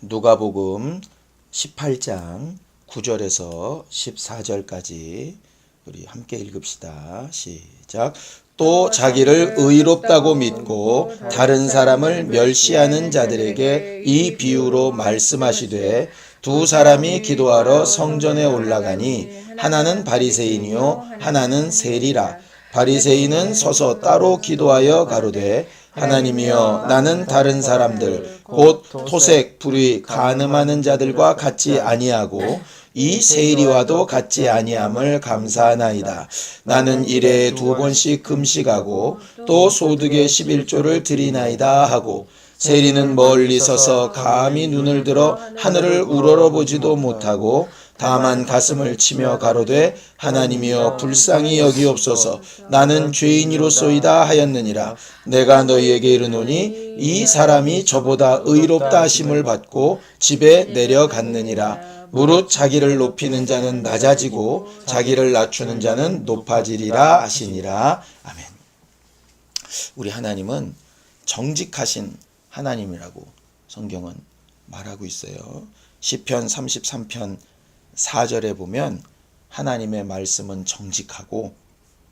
누가복음 18장 9절에서 14절까지 우리 함께 읽읍시다. 시작. 또 자기를 의롭다고 믿고 다른 사람을 멸시하는 자들에게 이 비유로 말씀하시되 두 사람이 기도하러 성전에 올라가니 하나는 바리새인이요 하나는 세리라 바리새인은 서서 따로 기도하여 가로되 하나님이여 나는 다른 사람들 곧 토색 불의 가늠하는 자들과 같이 아니하고 이 세리와도 같지 아니함을 감사하나이다. 나는 일에 두 번씩 금식하고 또 소득의 11조를 드리나이다 하고 세리는 멀리 서서 감히 눈을 들어 하늘을 우러러보지도 못하고 다만 가슴을 치며 가로되 하나님이여 불쌍히 여기옵소서. 나는 죄인이로소이다 하였느니라. 내가 너희에게 이르노니 이 사람이 저보다 의롭다 하심을 받고 집에 내려갔느니라. 무릇 자기를 높이는 자는 낮아지고 자기를 낮추는 자는 높아지리라 하시니라. 아멘. 우리 하나님은 정직하신 하나님이라고 성경은 말하고 있어요. 시편 33편 4절에 보면 하나님의 말씀은 정직하고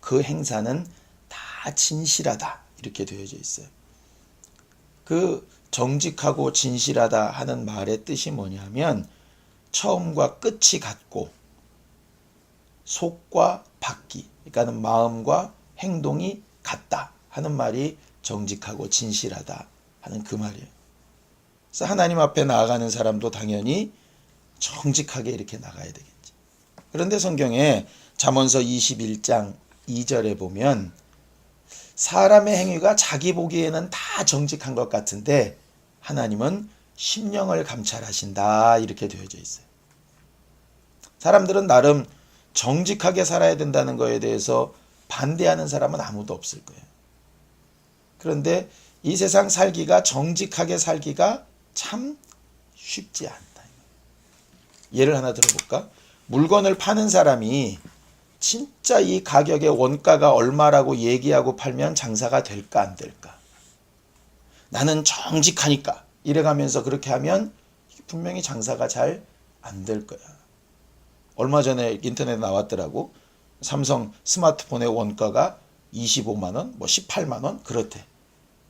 그 행사는 다 진실하다 이렇게 되어져 있어요. 그 정직하고 진실하다 하는 말의 뜻이 뭐냐면 처음과 끝이 같고 속과 밖이 그러니까는 마음과 행동이 같다 하는 말이 정직하고 진실하다 하는 그 말이에요. 그래서 하나님 앞에 나아가는 사람도 당연히 정직하게 이렇게 나가야 되겠지. 그런데 성경에 잠언서 21장 2절에 보면 사람의 행위가 자기 보기에는 다 정직한 것 같은데 하나님은 심령을 감찰하신다 이렇게 되어져 있어요. 사람들은 나름 정직하게 살아야 된다는 거에 대해서 반대하는 사람은 아무도 없을 거예요. 그런데 이 세상 살기가 정직하게 살기가 참 쉽지 않다. 예를 하나 들어볼까? 물건을 파는 사람이 진짜 이 가격의 원가가 얼마라고 얘기하고 팔면 장사가 될까 안 될까? 나는 정직하니까 이래가면서 그렇게 하면 분명히 장사가 잘 안 될 거야. 얼마 전에 인터넷에 나왔더라고. 삼성 스마트폰의 원가가 25만 원, 뭐 18만 원 그렇대.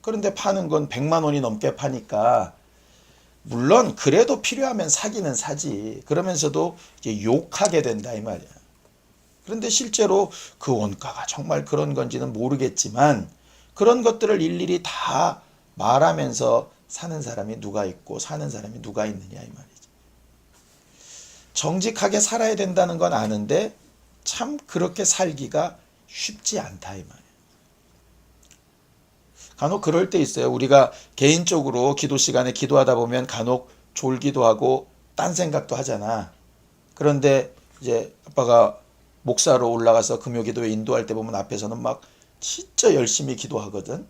그런데 파는 건 100만 원이 넘게 파니까 물론 그래도 필요하면 사기는 사지. 그러면서도 욕하게 된다 이 말이야. 그런데 실제로 그 원가가 정말 그런 건지는 모르겠지만 그런 것들을 일일이 다 말하면서 사는 사람이 누가 있고 사는 사람이 누가 있느냐 이 말이지. 정직하게 살아야 된다는 건 아는데 참 그렇게 살기가 쉽지 않다 이 말이야. 간혹 그럴 때 있어요. 우리가 개인적으로 기도 시간에 기도하다 보면 간혹 졸기도 하고 딴 생각도 하잖아. 그런데 이제 아빠가 목사로 올라가서 금요 기도에 인도할 때 보면 앞에서는 막 진짜 열심히 기도하거든.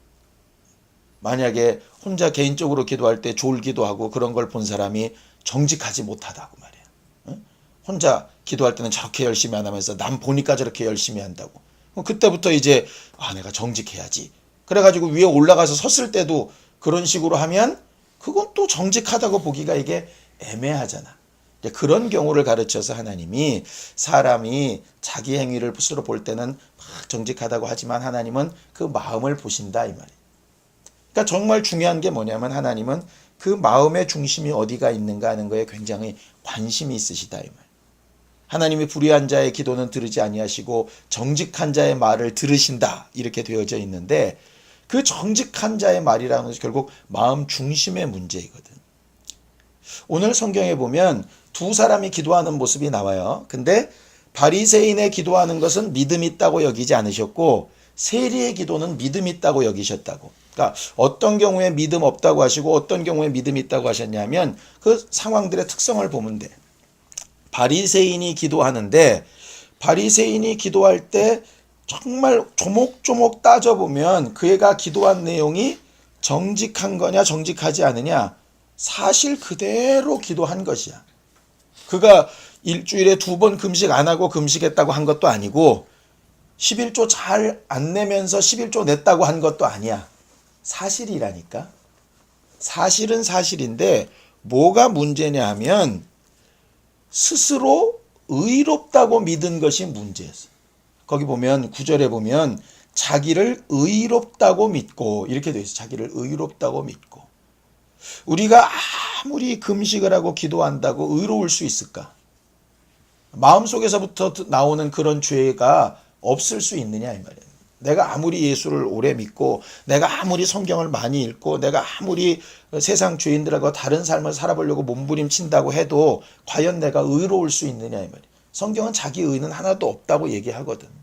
만약에 혼자 개인적으로 기도할 때 졸기도 하고 그런 걸 본 사람이 정직하지 못하다고 말이야. 응? 혼자 기도할 때는 저렇게 열심히 안 하면서 남 보니까 저렇게 열심히 한다고. 그때부터 이제 아 내가 정직해야지. 그래가지고 위에 올라가서 섰을 때도 그런 식으로 하면 그건 또 정직하다고 보기가 이게 애매하잖아. 그런 경우를 가르쳐서 하나님이 사람이 자기 행위를 스스로 볼 때는 막 정직하다고 하지만 하나님은 그 마음을 보신다 이 말이에요. 그러니까 정말 중요한 게 뭐냐면 하나님은 그 마음의 중심이 어디가 있는가 하는 거에 굉장히 관심이 있으시다 이 말. 하나님이 불의한 자의 기도는 들으지 아니하시고 정직한 자의 말을 들으신다 이렇게 되어져 있는데 그 정직한 자의 말이라는 것이 결국 마음 중심의 문제이거든. 오늘 성경에 보면 두 사람이 기도하는 모습이 나와요. 근데 바리새인의 기도하는 것은 믿음 있다고 여기지 않으셨고 세리의 기도는 믿음 있다고 여기셨다고. 그러니까 어떤 경우에 믿음 없다고 하시고 어떤 경우에 믿음 있다고 하셨냐면 그 상황들의 특성을 보면 돼. 바리새인이 기도하는데 바리새인이 기도할 때 정말 조목조목 따져보면 그 애가 기도한 내용이 정직한 거냐 정직하지 않으냐 사실 그대로 기도한 것이야. 그가 일주일에 두 번 금식 안 하고 금식했다고 한 것도 아니고 11조 잘 안 내면서 11조 냈다고 한 것도 아니야. 사실이라니까. 사실은 사실인데 뭐가 문제냐 하면 스스로 의롭다고 믿은 것이 문제였어. 거기 보면 구절에 보면 자기를 의롭다고 믿고 이렇게 돼 있어. 자기를 의롭다고 믿고. 우리가 아무리 금식을 하고 기도한다고 의로울 수 있을까? 마음속에서부터 나오는 그런 죄가 없을 수 있느냐 이 말이에요. 내가 아무리 예수를 오래 믿고 내가 아무리 성경을 많이 읽고 내가 아무리 세상 죄인들하고 다른 삶을 살아보려고 몸부림친다고 해도 과연 내가 의로울 수 있느냐 이 말이에요. 성경은 자기 의는 하나도 없다고 얘기하거든.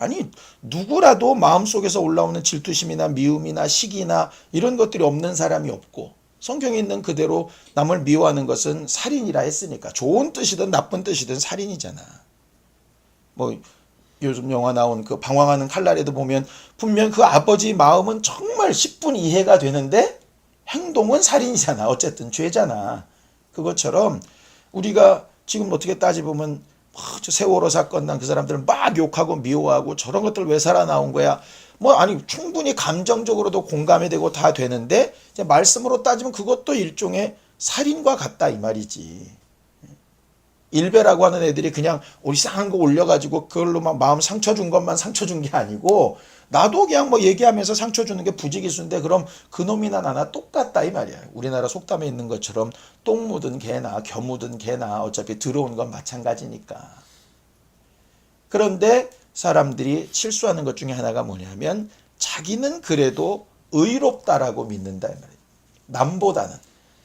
아니 누구라도 마음속에서 올라오는 질투심이나 미움이나 시기나 이런 것들이 없는 사람이 없고 성경에 있는 그대로 남을 미워하는 것은 살인이라 했으니까 좋은 뜻이든 나쁜 뜻이든 살인이잖아. 뭐 요즘 영화 나온 그 방황하는 칼날에도 보면 분명 그 아버지 마음은 정말 10분 이해가 되는데 행동은 살인이잖아. 어쨌든 죄잖아. 그것처럼 우리가 지금 어떻게 따지보면 세월호 사건 난 그 사람들은 막 욕하고 미워하고 저런 것들 왜 살아나온 거야. 뭐 아니 충분히 감정적으로도 공감이 되고 다 되는데 이제 말씀으로 따지면 그것도 일종의 살인과 같다 이 말이지. 일배라고 하는 애들이 그냥 우리 이상한 거 올려가지고 그걸로 막 마음 상처 준 것만 상처 준 게 아니고 나도 그냥 뭐 얘기하면서 상처 주는 게 부지기수인데 그럼 그놈이나 나나 똑같다 이 말이야. 우리나라 속담에 있는 것처럼 똥 묻은 개나 겨 묻은 개나 어차피 들어온 건 마찬가지니까. 그런데 사람들이 실수하는 것 중에 하나가 뭐냐면 자기는 그래도 의롭다라고 믿는다 이 말이에요. 남보다는.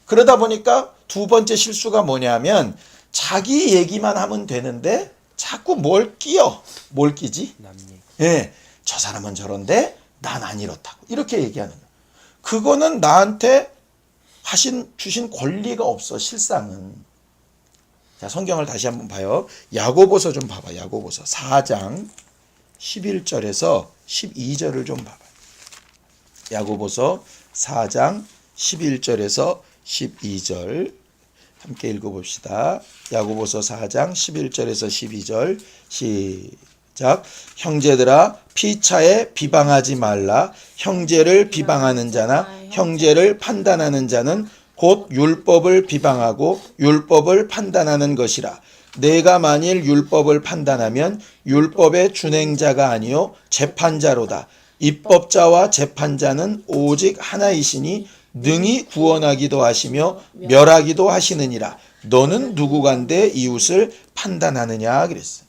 그러다 보니까 두 번째 실수가 뭐냐면 자기 얘기만 하면 되는데 자꾸 뭘 끼어. 뭘 끼지? 예. 저 사람은 저런데 난 안 이렇다고. 이렇게 얘기하는 거야. 그거는 나한테 하신 주신 권리가 없어. 실상은. 자, 성경을 다시 한번 봐요. 야고보서 좀 봐봐. 야고보서 4장 11절에서 12절을 좀 봐봐. 야고보서 4장 11절에서 12절 함께 읽어봅시다. 야고보서 4장 11절에서 12절 시작. 형제들아 피차에 비방하지 말라. 형제를 비방하는 자나 형제를 판단하는 자는 곧 율법을 비방하고 율법을 판단하는 것이라. 내가 만일 율법을 판단하면 율법의 준행자가 아니요 재판자로다. 입법자와 재판자는 오직 하나이시니 능히 구원하기도 하시며 멸하기도 하시느니라. 너는 누구간데 이웃을 판단하느냐 그랬어.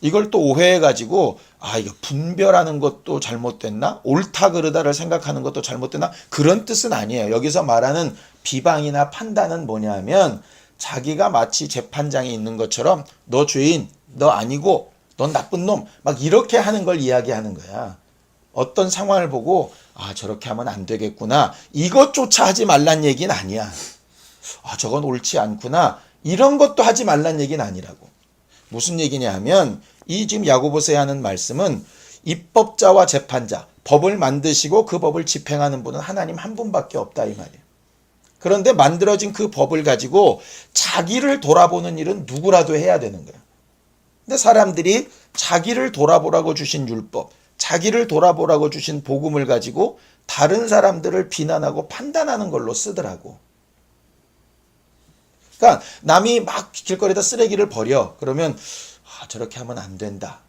이걸 또 오해해 가지고 아 이거 분별하는 것도 잘못됐나 옳다 그르다를 생각하는 것도 잘못됐나 그런 뜻은 아니에요. 여기서 말하는 비방이나 판단은 뭐냐면 자기가 마치 재판장에 있는 것처럼 너 죄인 너 아니고 넌 나쁜 놈 막 이렇게 하는 걸 이야기하는 거야. 어떤 상황을 보고 아 저렇게 하면 안 되겠구나 이것조차 하지 말란 얘기는 아니야. 아 저건 옳지 않구나 이런 것도 하지 말란 얘기는 아니라고. 무슨 얘기냐 하면 이 지금 야고보서에 하는 말씀은 입법자와 재판자 법을 만드시고 그 법을 집행하는 분은 하나님 한 분밖에 없다 이 말이에요. 그런데 만들어진 그 법을 가지고 자기를 돌아보는 일은 누구라도 해야 되는 거예요. 근데 사람들이 자기를 돌아보라고 주신 율법, 자기를 돌아보라고 주신 복음을 가지고 다른 사람들을 비난하고 판단하는 걸로 쓰더라고. 그러니까 남이 막 길거리에다 쓰레기를 버려. 그러면 아, 저렇게 하면 안 된다.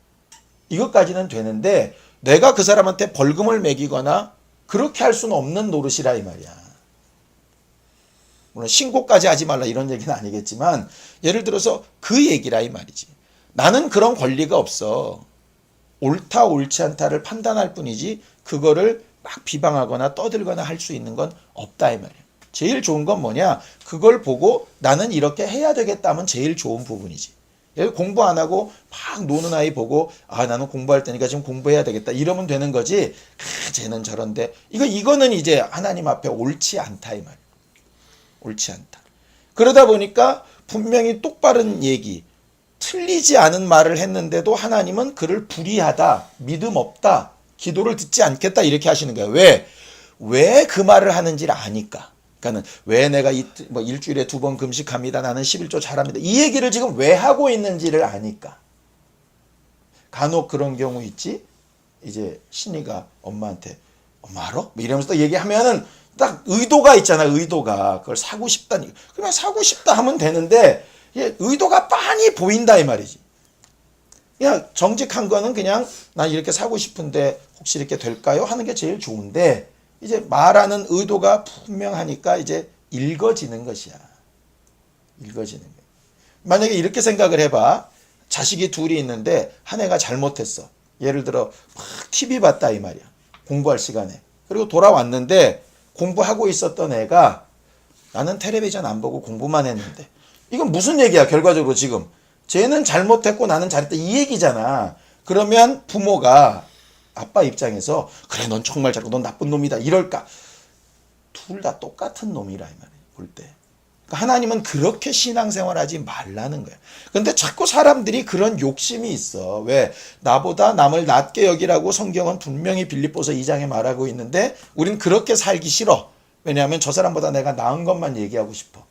이것까지는 되는데 내가 그 사람한테 벌금을 매기거나 그렇게 할 수는 없는 노릇이라 이 말이야. 물론 신고까지 하지 말라 이런 얘기는 아니겠지만 예를 들어서 그 얘기라 이 말이지. 나는 그런 권리가 없어. 옳다 옳지 않다를 판단할 뿐이지 그거를 막 비방하거나 떠들거나 할 수 있는 건 없다 이 말이야. 제일 좋은 건 뭐냐? 그걸 보고 나는 이렇게 해야 되겠다면 제일 좋은 부분이지. 공부 안 하고 막 노는 아이 보고 아 나는 공부할 때니까 지금 공부해야 되겠다 이러면 되는 거지. 아 쟤는 저런데 이거 이거는 이제 하나님 앞에 옳지 않다 이 말. 옳지 않다. 그러다 보니까 분명히 똑바른 얘기, 틀리지 않은 말을 했는데도 하나님은 그를 불의하다, 믿음 없다, 기도를 듣지 않겠다 이렇게 하시는 거예요. 왜? 왜 그 말을 하는지를 아니까. 그러니까는 왜 내가 이, 뭐 일주일에 두 번 금식합니다. 나는 11조 잘합니다. 이 얘기를 지금 왜 하고 있는지를 아니까. 간혹 그런 경우 있지. 이제 신이가 엄마한테 엄마 알아? 뭐 이러면서 또 얘기하면은 딱 의도가 있잖아, 의도가. 그걸 사고 싶다니. 그러면 사고 싶다 하면 되는데, 의도가 빤히 보인다, 이 말이지. 그냥 정직한 거는 그냥 난 이렇게 사고 싶은데 혹시 이렇게 될까요? 하는 게 제일 좋은데, 이제 말하는 의도가 분명하니까 이제 읽어지는 것이야. 읽어지는 거야. 만약에 이렇게 생각을 해봐. 자식이 둘이 있는데 한 애가 잘못했어. 예를 들어 막 TV 봤다 이 말이야. 공부할 시간에. 그리고 돌아왔는데 공부하고 있었던 애가 나는 텔레비전 안 보고 공부만 했는데 이건 무슨 얘기야 결과적으로 지금 쟤는 잘못했고 나는 잘했다 이 얘기잖아. 그러면 부모가 아빠 입장에서 그래 넌 정말 잘고 넌 나쁜 놈이다 이럴까? 둘 다 똑같은 놈이라 이 말이야 볼 때. 그러니까 하나님은 그렇게 신앙생활하지 말라는 거야. 근데 자꾸 사람들이 그런 욕심이 있어. 왜? 나보다 남을 낮게 여기라고 성경은 분명히 빌립보서 2장에 말하고 있는데 우린 그렇게 살기 싫어. 왜냐하면 저 사람보다 내가 나은 것만 얘기하고 싶어.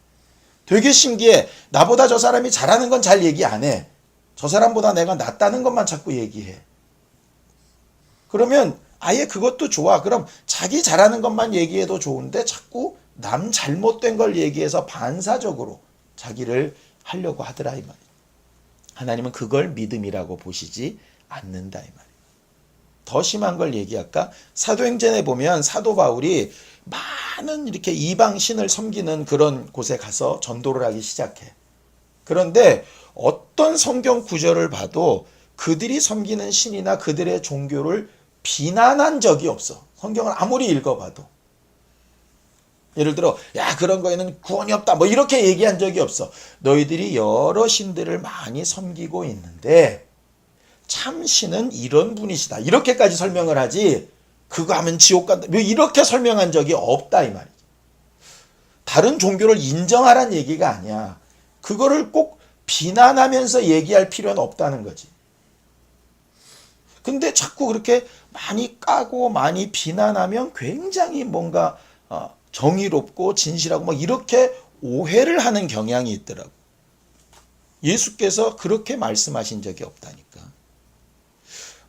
되게 신기해. 나보다 저 사람이 잘하는 건 잘 얘기 안 해. 저 사람보다 내가 낫다는 것만 자꾸 얘기해. 그러면 아예 그것도 좋아. 그럼 자기 잘하는 것만 얘기해도 좋은데 자꾸 남 잘못된 걸 얘기해서 반사적으로 자기를 하려고 하더라 이 말이야. 하나님은 그걸 믿음이라고 보시지 않는다 이 말이야. 더 심한 걸 얘기할까? 사도행전에 보면 사도 바울이 많은 이렇게 이방 신을 섬기는 그런 곳에 가서 전도를 하기 시작해. 그런데 어떤 성경 구절을 봐도 그들이 섬기는 신이나 그들의 종교를 비난한 적이 없어. 성경을 아무리 읽어봐도. 예를 들어, 야, 그런 거에는 구원이 없다. 뭐 이렇게 얘기한 적이 없어. 너희들이 여러 신들을 많이 섬기고 있는데, 참 신은 이런 분이시다. 이렇게까지 설명을 하지, 그거 하면 지옥 간다. 뭐 이렇게 설명한 적이 없다. 이 말이지. 다른 종교를 인정하란 얘기가 아니야. 그거를 꼭 비난하면서 얘기할 필요는 없다는 거지. 근데 자꾸 그렇게 많이 까고 많이 비난하면 굉장히 뭔가 어, 정의롭고 진실하고 막 이렇게 오해를 하는 경향이 있더라고. 예수께서 그렇게 말씀하신 적이 없다니까.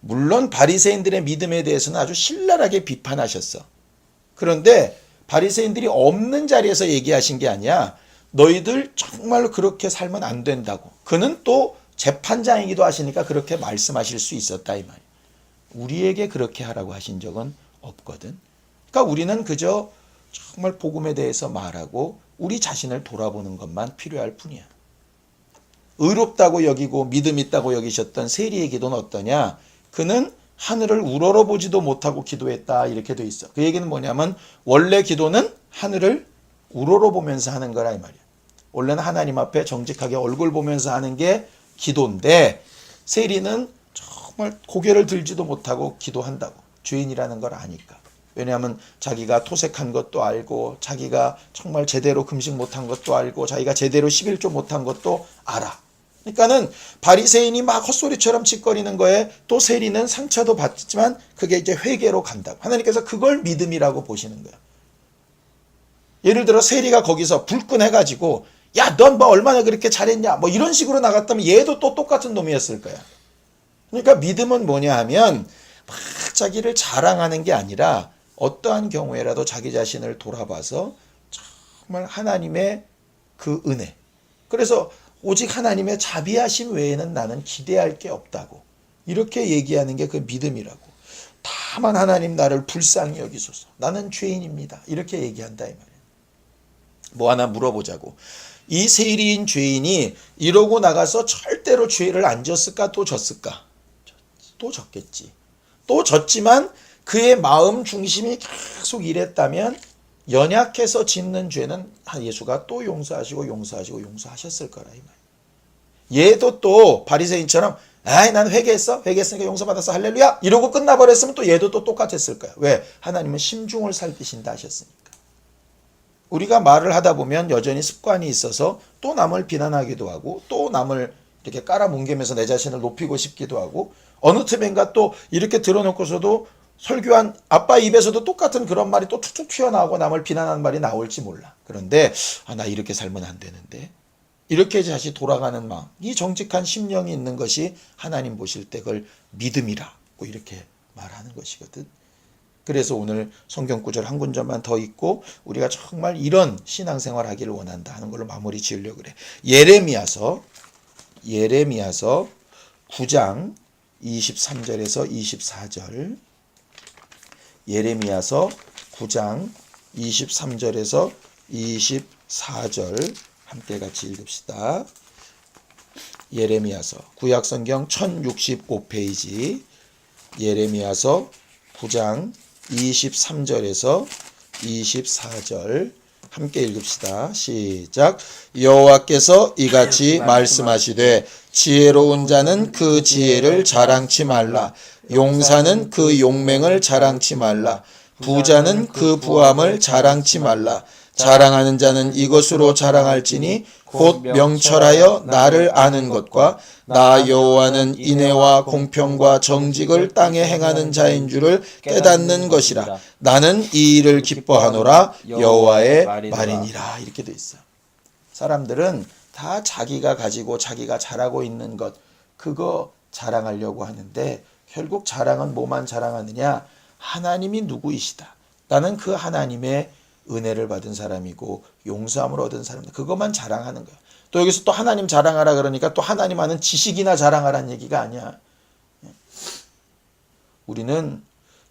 물론 바리새인들의 믿음에 대해서는 아주 신랄하게 비판하셨어. 그런데 바리새인들이 없는 자리에서 얘기하신 게 아니야. 너희들 정말로 그렇게 살면 안 된다고. 그는 또 재판장이기도 하시니까 그렇게 말씀하실 수 있었다 이 말이야. 우리에게 그렇게 하라고 하신 적은 없거든. 그러니까 우리는 그저 정말 복음에 대해서 말하고 우리 자신을 돌아보는 것만 필요할 뿐이야. 의롭다고 여기고 믿음 있다고 여기셨던 세리의 기도는 어떠냐? 그는 하늘을 우러러 보지도 못하고 기도했다 이렇게 돼 있어. 그 얘기는 뭐냐면 원래 기도는 하늘을 우러러 보면서 하는 거라 이 말이야. 원래는 하나님 앞에 정직하게 얼굴 보면서 하는 게 기도인데 세리는 정말 고개를 들지도 못하고 기도한다고 죄인이라는 걸 아니까. 왜냐하면 자기가 토색한 것도 알고 자기가 정말 제대로 금식 못한 것도 알고 자기가 제대로 11조 못한 것도 알아. 그러니까는 바리새인이 막 헛소리처럼 짓거리는 거에 또 세리는 상처도 받지만 그게 이제 회개로 간다고. 하나님께서 그걸 믿음이라고 보시는 거야. 예를 들어 세리가 거기서 불끈해 가지고 야, 넌 뭐 얼마나 그렇게 잘했냐? 뭐 이런 식으로 나갔다면 얘도 또 똑같은 놈이었을 거야. 그러니까 믿음은 뭐냐 하면 막 자기를 자랑하는 게 아니라 어떠한 경우에라도 자기 자신을 돌아봐서 정말 하나님의 그 은혜. 그래서 오직 하나님의 자비하심 외에는 나는 기대할 게 없다고. 이렇게 얘기하는 게 그 믿음이라고. 다만 하나님 나를 불쌍히 여기소서. 나는 죄인입니다. 이렇게 얘기한다 이 말이에요. 뭐 하나 물어보자고. 이 세리인 죄인이 이러고 나가서 절대로 죄를 안 졌을까 또 졌을까? 또 졌겠지. 또 졌지만 그의 마음 중심이 계속 이랬다면 연약해서 짓는 죄는 예수가 또 용서하시고 용서하시고 용서하셨을 거라 이 말. 얘도 또 바리새인처럼 아이 난 회개했어 회개했으니까 용서받았어 할렐루야 이러고 끝나버렸으면 또 얘도 또 똑같았을 거야. 왜? 하나님은 심중을 살피신다 하셨으니까. 우리가 말을 하다 보면 여전히 습관이 있어서 또 남을 비난하기도 하고 또 남을 이렇게 깔아뭉개면서 내 자신을 높이고 싶기도 하고 어느 틈엔가 또 이렇게 들어놓고서도 설교한 아빠 입에서도 똑같은 그런 말이 또 툭툭 튀어나오고 남을 비난하는 말이 나올지 몰라. 그런데 아, 나 이렇게 살면 안 되는데 이렇게 다시 돌아가는 마음, 이 정직한 심령이 있는 것이 하나님 보실 때 그걸 믿음이라고 이렇게 말하는 것이거든. 그래서 오늘 성경 구절 한 군절만 더 읽고 우리가 정말 이런 신앙생활 하기를 원한다 하는 걸로 마무리 지으려고 그래. 예레미야서 예레미야서 9장 23절에서 24절 예레미야서 9장 23절에서 24절 함께 같이 읽읍시다. 예레미야서 구약성경 1065페이지 예레미야서 9장 23절에서 24절 함께 읽읍시다. 시작. 여호와께서 이같이 말씀하시되 지혜로운 자는 그 지혜를 자랑치 말라. 용사는 그 용맹을 자랑치 말라. 부자는 그 부함을 자랑치 말라. 자랑하는 자는 이것으로 자랑할지니 곧 명철하여 나를 아는 것과 나 여호와는 인애와 공평과 정직을 땅에 행하는 자인 줄을 깨닫는 것이라. 나는 이 일을 기뻐하노라 여호와의 말이니라. 이렇게 돼 있어. 사람들은 다 자기가 가지고 자기가 잘하고 있는 것 그거 자랑하려고 하는데 결국 자랑은 뭐만 자랑하느냐? 하나님이 누구이시다. 나는 그 하나님의 은혜를 받은 사람이고 용서함을 얻은 사람. 그것만 자랑하는 거야. 또 여기서 또 하나님 자랑하라 그러니까 또 하나님 하는 지식이나 자랑하라는 얘기가 아니야. 우리는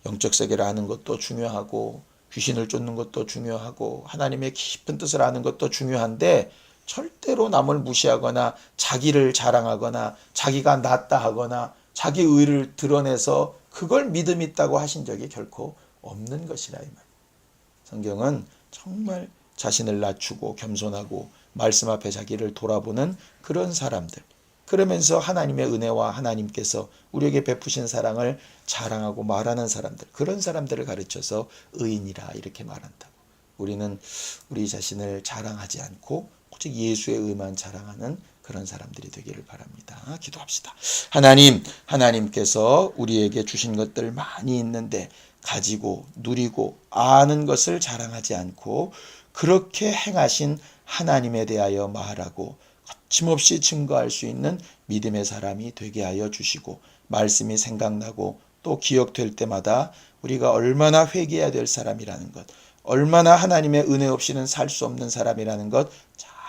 영적 세계를 아는 것도 중요하고 귀신을 쫓는 것도 중요하고 하나님의 깊은 뜻을 아는 것도 중요한데 절대로 남을 무시하거나 자기를 자랑하거나 자기가 낫다 하거나 자기 의를 드러내서 그걸 믿음 있다고 하신 적이 결코 없는 것이라 이 말. 성경은 정말 자신을 낮추고 겸손하고 말씀 앞에 자기를 돌아보는 그런 사람들. 그러면서 하나님의 은혜와 하나님께서 우리에게 베푸신 사랑을 자랑하고 말하는 사람들. 그런 사람들을 가르쳐서 의인이라 이렇게 말한다고. 우리는 우리 자신을 자랑하지 않고 오직 예수의 의만 자랑하는 그런 사람들이 되기를 바랍니다. 기도합시다. 하나님, 하나님께서 우리에게 주신 것들 많이 있는데 가지고 누리고 아는 것을 자랑하지 않고 그렇게 행하신 하나님에 대하여 말하고 거침없이 증거할 수 있는 믿음의 사람이 되게 하여 주시고 말씀이 생각나고 또 기억될 때마다 우리가 얼마나 회개해야 될 사람이라는 것, 얼마나 하나님의 은혜 없이는 살 수 없는 사람이라는 것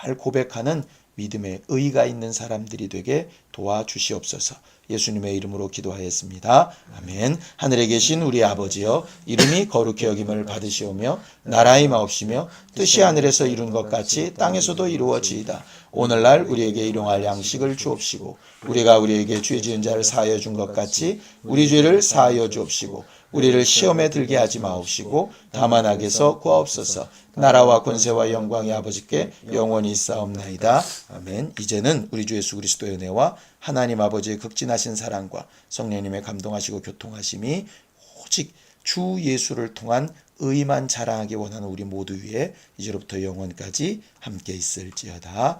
잘 고백하는 믿음의 의가 있는 사람들이 되게 도와주시옵소서. 예수님의 이름으로 기도하였습니다. 아멘. 하늘에 계신 우리 아버지여 이름이 거룩히 여김을 받으시오며 나라의 마옵시며 뜻이 하늘에서 이룬 것 같이 땅에서도 이루어지이다. 오늘날 우리에게 일용할 양식을 주옵시고 우리가 우리에게 죄 지은 자를 사하여 준 것 같이 우리 죄를 사하여 주옵시고 우리를 시험에 들게 하지 마옵시고 다만 악에서 구하옵소서. 나라와 권세와 영광이 아버지께 영원히 있사옵나이다. 아멘. 이제는 우리 주 예수 그리스도의 은혜와 하나님 아버지의 극진하신 사랑과 성령님의 감동하시고 교통하심이 오직 주 예수를 통한 의만 자랑하기 원하는 우리 모두 위에 이제로부터 영원까지 함께 있을지어다.